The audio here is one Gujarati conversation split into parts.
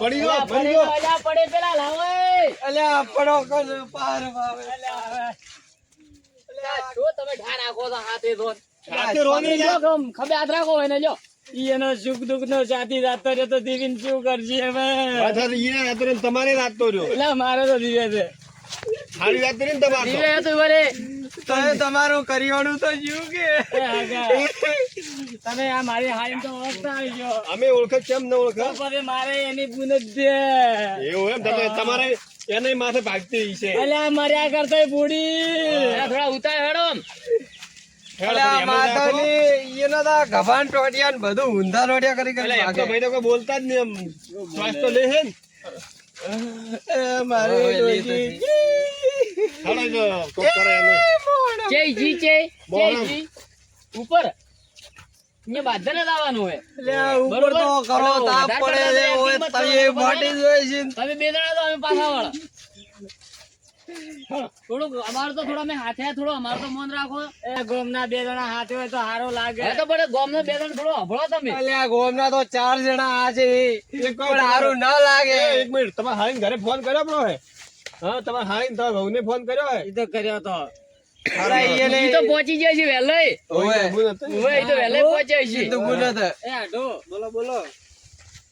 પડી ગયો પડી ગયો અલ્યા, પડે પેલા લાવો અલ્યા પડો કર પાર ભાવે અલ્યા, અલ્યા, જો તમે ઠાર રાખો છો હાથે તો. હાથે રોની લ્યો, ગમ, ખભે હાથ રાખો એને લ્યો. એનો સુખ દુઃખ નો સાથી રાતો રહ્યો તો દીવીને શું કરશે હવે? તમારે રાતો રહ્યો? એટલે મારે તો દીવે છે. સારી વાત કરી ને તમારે. દીવે કરિયાણું તો જીવ કે. તમે આ મારી હાઈ તો ઓળખતા આવજો અમે ઓળખે કેમ ન ઓળખે? તો પછી મારે એની પૂન જ એવું એમ તમે તમારે એને માથે ભાગતી છે અલ્યા મર્યા કરતો બુડી. થોડા ઉતાર હેડો ગભાન ટોટિયા ને બધું ઊંધા ટોટિયા કરી કરી તો ભાઈ તો કોઈ બોલતા જ નહીં એમ. શ્વાસ તો લે છે મારી. હાલો જો કોક કરે એનું. જી જય. જી. ઉપર. અહીંયા બાંધને જ હોય. અલ્યા ઉપર તો કરો તાપ પડે છે ઓય કિંમત માટી જ છે તમે બે જણા તો અમે પાછા વાળા થોડુંક અમારે તો થોડો અમે હાથે થોડો અમારે તો મન રાખો. એ ગોમના બે જણા હાથે હોય તો હારો લાગે. તો પડે ગોમના બે જણા થોડો અભળો તમે. અલ્યા ગોમના તો ચાર જણા આ છે. એક પણ હારું ના લાગે. એક મિનિટ તમારે હારીને ઘરે ફોન કર્યો પણ હા તમારે હારીને તો વહુને ફોન કર્યો હે ઈ તો કર્યો તો. પહોંચી જાય છે વહેલો. ઓય. બુન હતો. ઓય ઈ તો વહેલો પહોંચ્યો છે. ઈ તો ગુનો હતો. એ આડો બોલો બોલો.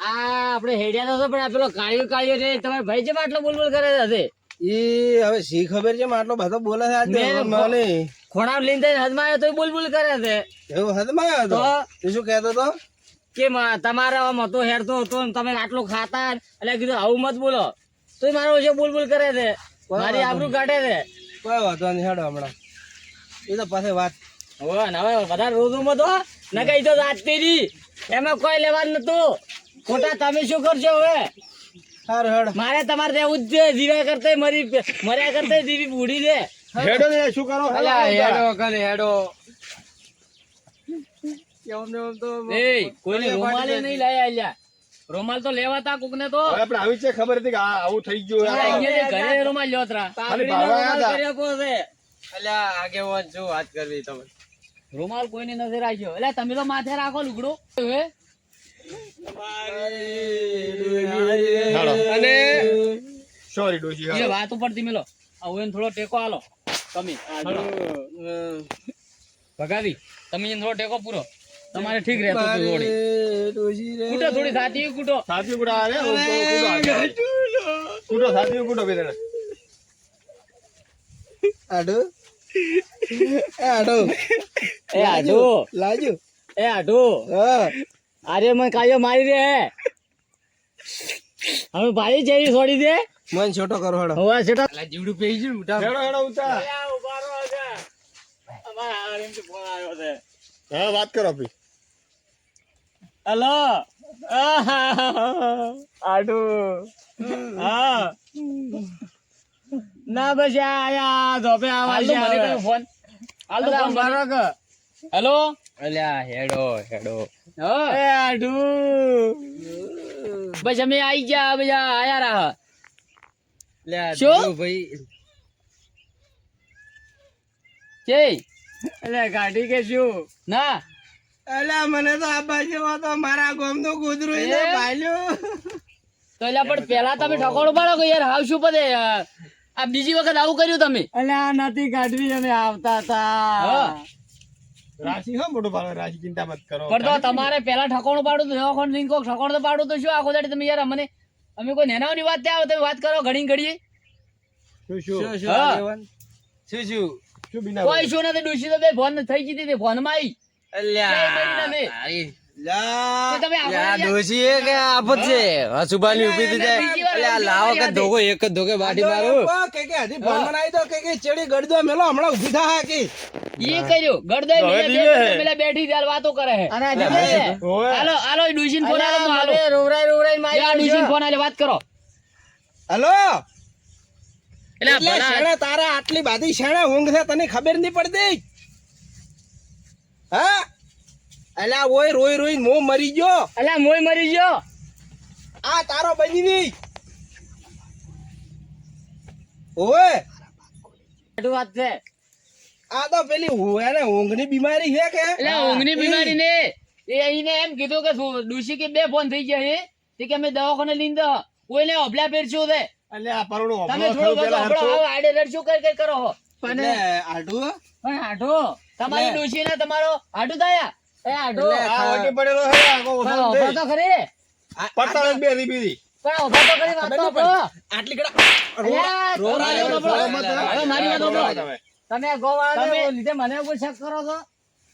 આ આપણે હેડ્યા તો પણ આ પેલો કાળિયો કાળિયો છે તમારા ભાઈ જેમ આટલો બોલબોલ કરે છે ઈ હવે શી ખબર છે આટલો બધો બોલે છે આજે? મને ખોણામ લઈને હદમાં આવ્યો તોય બોલબોલ કરે છે. એવું હદમાં આવ્યો તો? તું? શું કહેતો હતો? કે મ- તમારા મતો હેરતો હતો તમે આટલું ખાતા એટલે કીધું આવું મત બોલો. તોય મારો ઓછો બોલબોલ કરે છે. મારી આબરૂ કાઢે છે. કોઈ વાંધો નહીં હેડો હમણાં. એ તો પાસે વાત. હવે ને હવે વધારે મત ન કઈ તો રાત તેરી એમાં કોઈ લેવાનું નતું. ખોટા તમે શું કરશો હવે? મારે તમારે ત્યાં જ છે જીવ્યા કરતા મરી મર્યા કરતા જીવી બુડી હેડો ને શું કરો? હેડો કને હેડો. એમ તો એ કોઈને રૂમાલે નહીં લાયા અલ્યા. રૂમાલ તો લેવાતા કોક ને તો. આપણે આવી છે ખબર હતી કે આ આવું થઈ ગયું ઘરે રૂમાલ લ્યોતરા ખાલી આગે વાત. અલ્યા શું વાત કરવી તમે? રૂમાલ કોઈને નથી રાખ્યો એટલે તમે તો માથે રાખો લુગડો. હવે અને સોરી ડોશી એ વાત ઉપરથી મેલો. હવે ઓયને થોડો ટેકો આલો. તમે. ભગાવી. તમે થોડો ટેકો પૂરો. તમારે ઠીક રહેતો તો જોડી. કૂટો થોડી થાતી કૂટો. સાચી કુડા આ રે ઓ, ઓ, કુડો આ રે. કુડો સાચી કુડો બે આડો. એ આડો. એ આઢો લાજો એ આડો. હા. અરે મને કાયો મારી દે. હવે ભાઈ જેવી છોડી દે. મન છોટો કરો હેડો. હવે સેટા જીવડું પેઈ ગયું ઉઠા હેડો હેડો ઉતા હા વાત કરો ભઈ. હેલો આડુ. હા. ના બસ આયા ધોપે આવા છે મને ફોન હાલ ફોન મારો કે હેલો અલ્યા હેડો હેડો. એ આડુ. બસ અમે આઈ ગયા બધા આયા રહા અલ્યા શું? ભાઈ કે એટલે ગાડી કે શું? ના. અલ્યા મને તો આ બાજુ તો મારા ગામનું કૂતરું એ? ભાલ્યું. તો એટલે પણ પેલા તમે ઠકોડો પાડો કે યાર હાવ શું પદે આ બીજી વખત આવું કર્યું તમે? અલ્યા નથી કાઢવી અમે આવતા હતા. રાશિ હા મોટો ભાવે રાશિ ચિંતા મત કરો. પણ તો તમારે પેલા ઠકોણું પાડું તો કોણ લઈને કોક ઠકોણું તો પાડું તો શું? આખો દાડી તમે યાર અમને અમે કોઈ નેનાઓની વાત ત્યાં આવો તમે વાત કરો ઘડી ઘડીએ. શું શું? શું શું શું બીના કોઈ શું નથી ડૂસી તો બે ફોન થઈ ગઈ હતી ફોનમાં આવી બેઠી ત્યારે વાતો કરે. હાલો હાલો ડૂસીને ફોન ફોન આલે વાત કરો. હલો? એટલે તારા આટલી બાધી શેણે ઊંઘ છે તને ખબર નહીં પડતી? હા? અલ્યા ઓય રોઈ રોઈ મો મરી ગયો. અલા મોય મરી ગયો. આ તારો બની ઓય આટલું વાત છે. આ તો પેલી એને ઊંઘની બીમારી છે કે? એટલે ઊંઘની બીમારી ને એ એને એમ કીધું કે શું, કે બે ફોન થઈ ગયા છે કે અમે દવાખાને લઈને દો. કોઈને અભલા પહેરશું છે એટલે આ તમે થોડું આડે રડશું કઈ કઈ કરો હો? આઢું પણ આઢો તમારી ડોશી ને તમારો આઢું થયા એ આઢો આ વટી પડેલો છે આગો પણ ઓછો ઊભા થઈ. તો ખરી. પડતા જ બેરી બીજી. પણ ઊભા તો ખરી વાત તો ખબર આટલી કડા રો- રો- વાત રો- સાંભળો. રો- હવે મારી વાત સાંભળો. તમે. તમે ગોવાળાને લીધે મને કોઈ શક કરો છો?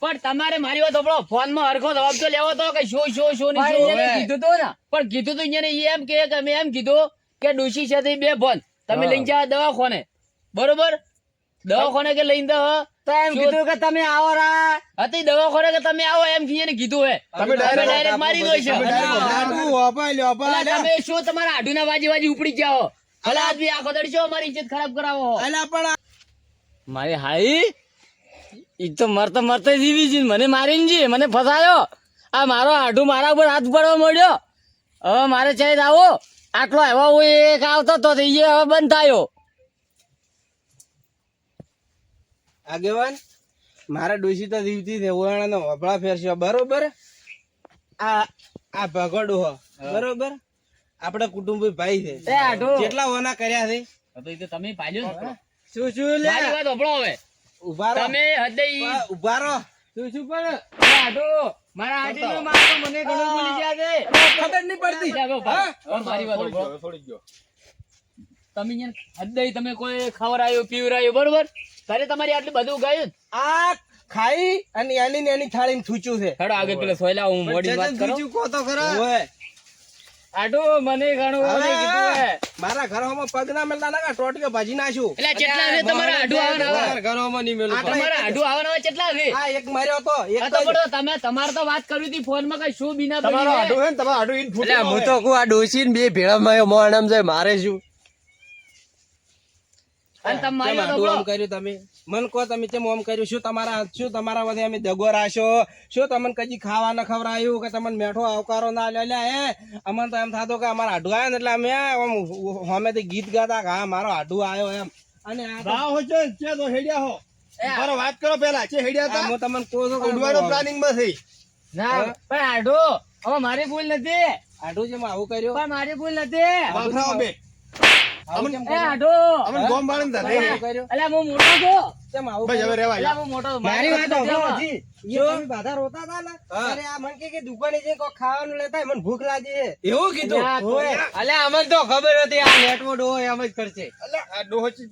પણ તમારે મારી વાત સાંભળો ફોનમાં હરખો જવાબ તો લેવો તો કે શું શું શું કીધું તો ને. પણ કીધું તો એને એમ કે કે અમે એમ કીધું કે ડોશી છે બે ફોન તમે લઈને દવા દવાખાને. બરોબર? દવાખાને કે લઈને તો એમ કીધું કે તમે આવો રા. હતી દવાખાને કે તમે આવો એમ એને કીધું હે. તમે ડાયરેક્ટ મારી દો છો. તમે શું તમારા આઢુના વાજી વાજી ઉપડી જાઓ અલા આદમી આખો દડી છો અમારી ઇજ્જત ખરાબ કરાવો અલા પણ મારી હાઈ ઈ તો મરતા મરતા જીવી છે મને મારીને જી મને ફસાયો. આ મારો આઢું મારા ઉપર હાથ પડવા મળ્યો હવે મારે ચાહે આવો. આટલો એવો હું એક આવતો તો થઈ ગયો હવે બંધ થયો. આગેવાન મારા ડોશી તો દીવતી છે ઓયાણાનો વપડા ફેરશે. બરોબર? આ આ ભગડો હો. બરોબર? આપડે કુટુંબી ભાઈ છે. એ કેટલા ઓના કર્યા છે? તો ઈ તો તમે પાલ્યો ને. શું શું લે મારી વાત સાંભળો હવે. ઊભા રહો. તમે હદે ઈ- ઉભા- ઊભા રહો. શું શું પણ? આડો મારા મારા આઢીનો મારો મને ઘણું ભૂલી ગયા છે. ખબર નહીં પડતી. મારી વાત થોડીક સાંભળો. ગયો. તમે અહીંયા હદે તમે કોઈ ખવરાયો પીવરાયું બરોબર? તારે તમારી આટલું બધું ગયું આ ખાઈ અને એની ને એની થાળી થૂચ્યું છે. હેડો આગળ પેલા સોયલા હું મોડી વાત કરું. ઓય. આડો મને ઘણો હવે ઓલે કીધું હે. મારા ઘરોમાં પગ ના મેલતા ના ટોટીઓ ભાજી નાશું એટલે કેટલા છે તમારા આડો આવવાના આવે? ઘરોમાં ની મેલું તમારા આડો આવવાના આવે કેટલા છે? આ એક માર્યો તો એક તો પડો તમે તમારે તો વાત કરવી હતી ફોનમાં કઈ શું બીના તમારો છે? ને તમારો આડો ઈન ફૂટ એટલે હું તો કો આ ડોસી ને બે ભેળા માં મોણમ જાય મારે શું? અને તમે મારી કેમ આમ કર્યું તમે? મન કહો તમે કેમ આમ કર્યું? શું તમારા શું તમારા વધે અમે દગો રાશો શું તમને કદી ખાવા ન ખવરાયું કે તમને મેઠો આવકારો ના લે હે? અમને તો એમ થતો કે અમારા હાડું આવ્યા ને એટલે અમે આમ હોમેથી ગીત ગાતા કે હા મારો હાડું આવ્યો એમ. અને આ હો છે, છે તો હેડ્યા હો. બરો વાત કરો પેલા છે હેડ્યા તા હતા? હું તમને કહું છું ઉડવાનો પ્લાનિંગમાં થઈ. ના પણ આઢું હવે મારી ભૂલ નથી. હાડું જેમ આવું કર્યું. પણ મારી ભૂલ નથી. ભૂખ લાગી એવું કીધું? અલ્યા, ઓય. અમને તો ખબર હતી આ નેટવર્ક હોય એમ જ કરશે. ડોહો આવે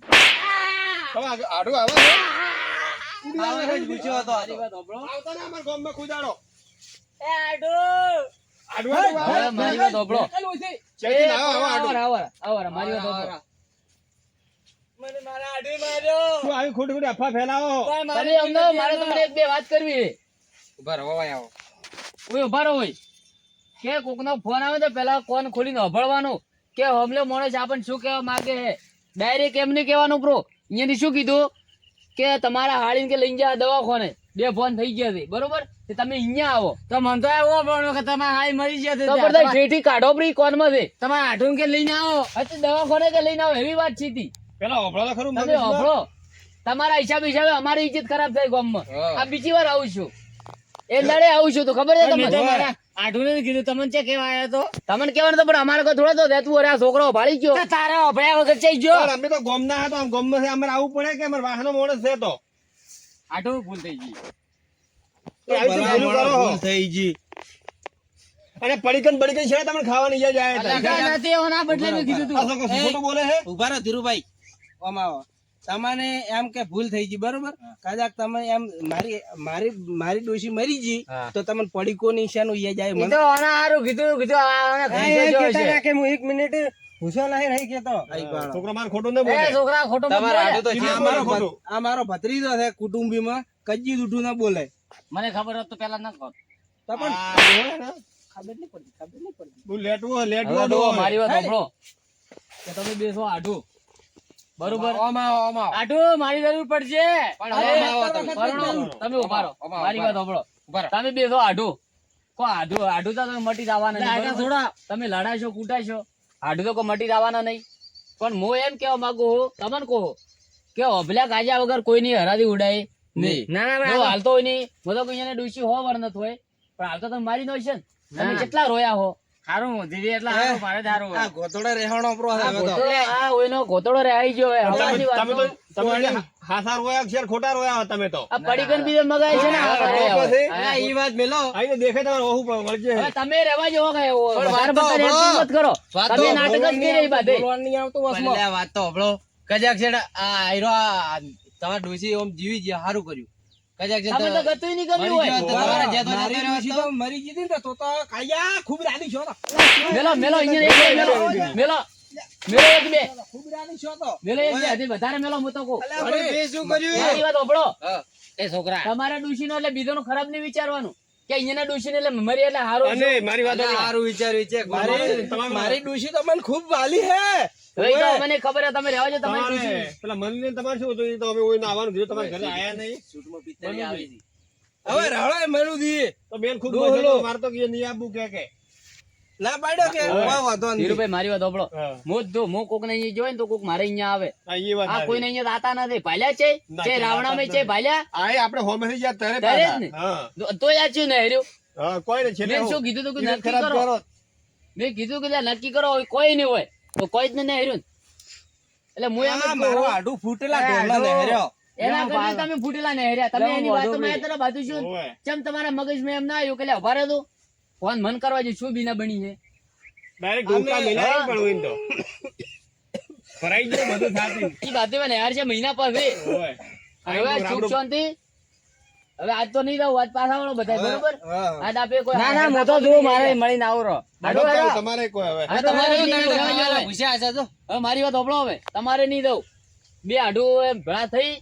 પૂછ્યો હતો. એ. હવે મારી વાત આવો, મારી વાત મને મારા આડી માર્યો. શું આવી ખોટી ખોટી અફવા ફેલાવો? તમે અમને મારે તમને એક બે વાત કરવી. ઊભા રહો ભાઈ આવો. ઓય ઊભા રહો ઓય. કે કોકનો ફોન આવે તો પેલા કોન ખોલીને અભળવાનું કે હમલે મોણસ આપણને શું કહેવા માંગે છે? ડાયરેક્ટ એમ નહીં કહેવાનું પ્રો અહીંયાથી શું કીધું? કે તમારા હાળીને કે લઈને જા દવાખાને. બે ફોન થઈ ગયા છે બરોબર? તે તમે અહીંયા આવો. તો મન તો એવો પણ કે તમે હાઈ મરી ગયા તો બધા ઠેઠી કાઢો પ્રી કોનમાં છે? તમે આઠું કે લઈને આવો. અચ્છા દવાખાને કે લઈને આવો એવી વાત છે તી. પેલા હોભળો તો ખરું તમે મગજમાં. તમારા હિસાબે હિસાબે અમારી ઇજ્જત ખરાબ થઈ ગામમાં. આ બીજી વાર આવું છું. એ લડે આવું છું તો ખબર છે તમને? આઠુને આઠું કીધું. તમને ચે કેવા આવ્યા તો? તમને કેવાનું તો પણ અમારે કોઈ થોડો તો રહેતું અરે આ છોકરો ભાળી ગયો. તારા અભળ્યા વગર જઈ ગયો. અમે તો ગામના હતા ગોમ ગામમાં અમારે આવવું પડે કે અમારે વાહનો માણસ છે તો આઠું ભૂલ થઈ ગઈ. તો આવી રીતે ભૂલું કરો. ભૂલ થઈ ગઈ. અને પડીકન પડીકન છે તમને ખાવાની ઈજા જાય નથી એના બદલે મેં કીધું તું. ખોટું બોલે છે? ઊભા રહો ધીરુભાઈ. ઓમ આવો. તમને એમ કે ભૂલ થઈ ગઈ બરોબર? કદાચ તમે એમ મારી મારી મારી ડોશી મરી ગઈ તો તમને પડીકો નિશાન શાનું ઈ જાય મને. તો આના હારું કીધું કીધું આ હું મિનિટ ભૂસો નહીં રહી કેતો છોકરો માર ખોટું ન બોલે. છોકરા ખોટું મત બોલે. આ મારો ખોટું. આ મારો ભત્રીજો છે કુટુંબીમાં. કજી જૂઠું ના બોલે. મને ખબર હોત તો પેલા ના કહો તો પણ આ. ડોહો ને, ખબર નહીં પડતી ખબર નહીં પડતી બહુ લેટવો લેટવો હવે ડોહો તો છે. મારી વાત સાંભળો. કે તમે બેસો આઢું બરોબર? ઓમ આવો, ઓમ મારી જરૂર પડશે. પણ તમે. ઊભા રહો. મારી વાત સાંભળો. તમે બેસો આઢું કો આઢું આઢું તો તમે મટી જવાના થોડા. તમે લડાશો કૂટાશો. આઢું તો કોઈ મટી જવાના નહીં. પણ હું એમ કેવા માંગુ છું, તમને કહો કે અભલા ગાજા વગર કોઈની હરાદી ઉડાય નહીં. ના જો હાલતો હોય નહીં. બધો કોઈ ડૂસી હો વર્ણત હોય. પણ હાલતો તમે મારી નો છે ને. તમે કેટલા રોયા હો? હારું મોદી એટલે હારું મારે જ આ ગોતોડે રહેવાનો પ્રો હવે તો. આ ઓયનો ગોતોડો રે આવી ગયો હવે. તમે હવાની વાત તમે તો તો. તમે હાસા રોયા છે ખોટા રોયા તમે તો આ પડીકન બીજે મગાય છે ને હા, આ તો હવે. પછી? હા, ઈ વાત મેલો આઈને દેખે તમારે ઓહુ તમે રહેવા જેવો કે એવો. પડતા હંભળો. મત કરો તમે નાટક જ કરી રહી બાધે. બોલવાનું નહીં વસમાં. આ વાત તો હંભળો કજાક છે આ આયરો તમારા ઓમ જીવી ગયા સારું કર્યું તમે તો તો ગતુંય નહીં ગમ્યું હોય. તમારા જ્યાં તો જતો રહ્યો તો મરી ગઈ હતી તો તો કાયા ખૂબ રાની છો મેલો મેલો અહીંયા મેલો. મેલો મેલો. એક બે. ખૂબ રાની છો તો. મેલો એક બે હજી વધારે મેલો હું તો કહું. અરે બે શું કર્યું? મારી વાત સાંભળો. એ છોકરા. તમારે ડોશીનો એટલે બીજોનો ખરાબ નહીં વિચારવાનું. કે અહીંયાના ડોશીને એટલે મારી એટલે હારો અને મારી વાત હારું વિચાર્યું છે. મારી મારી ડોશી તો મને ખૂબ વાલી હે. હવે મને ખબર હે તમે રહેવા જો તમારી પેલા મનને તમારે શું હતું એ તો અમે ઓઈને આવવાનું કીધું તમારે ઘરે આયા નહીં. સૂટમાં પિત્તળી આવી હવે મરું દી. તો બેન ખુદ ડોહલો. મારે તો કે નહીં આબુ કે કે. ના પાડ્યો કે? કોઈ વાંધો નહીં. ધીરુભાઈ મારી વાત સાંભળો. હા. જો હું કોક ને અહીંયા જોઈ ને તો કોક મારે અહીંયા આવે. હા, એ વાત આ કોઈ ને અહીંયા દાતા નથી. ભાલ્યા છે? છે છે, રાવણામાં છે ભાલ્યા? આ આપણે હોમ થઈ ગયા તારે તારે જ ને. તો- યાદ છે ને હેર્યું. હા કોઈ ને છે મેં શું કીધું તો કે નક્કી કરો? કરો. મેં કીધું કે નક્કી કરો કોઈ નહીં હોય. તો કોઈ જ ને હેર્યું એટલે હું એમ મારો આડું ફૂટેલા ઢોલના નહેર્યો. એના કરતા તમે ફૂટેલા ને હેર્યા. તમે એની વાતમાં તરફ બાજુ શું? હોવે. ચમ તમારા મગજમાં એમ ના આવ્યું કે લ્યા ઊભા રહો તું. ફોન મન કરવા જે શું બીના બની છે? Direct ઢોકા મિલાવી પણ હોય તો. ભરાઈ ગયું બધું સાથે. ઈ બાતે મને યાર છે મહિના પાસે હવે સુખ શાંતિ. હવે આજ તો નહીં રહું આજ પાછા વાળો બધા બરોબર? હા. આ કોઈ ના ના હું તો મારે મળીને આવરો આડો તમારે કોઈ હવે? હવે તમારે તમે નહીં તો દઉં, તમારા હવે ભૂસ્યા હશે તો. હવે મારી વાત સાંભળો હવે. તમારે નહીં દઉં બે આઢું એમ ભેળા થઈ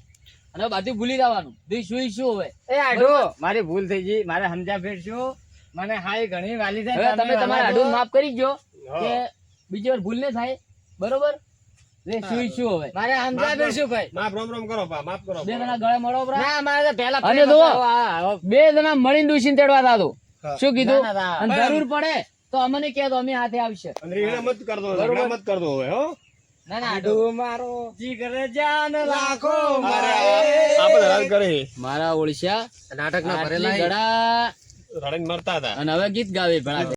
અને બાજુ ભૂલી જવાનું. દી શું શું હવે? એ આઢો મારી ભૂલ થઈ ગઈ મારે સમજ્યા ફેરશું મને હાય ઘણી વાલી છે હવે તમે તમારા આડું માફ કરી ગયો કે બીજી વાર ભૂલ ન થાય. બરોબર? રે સુઈ છું હવે? મારે સમજ્યા શું ભાઈ. માફ રોમ રોમ કરો પા માફ કરો. બે જણા ગળે મળો બરા. ના મારે તો પહેલા અને હવે બે જણા મળીને ડૂસીને તેડવા દાદો. શું કીધું? અને જરૂર પડે તો અમને કહે તો અમે હાથે આવશે. અને રીંગણા મત કરતો ઝઘડા મત કરતો હવે હો. ના ના. મારો. જીગર જાન લાખો અરે આપણે હરાજ કરે. મારા ઓળશા નાટક ના ભરેલા ગળા. રડીને મરતા હતા. અને હવે ગીત ગાવે ભણા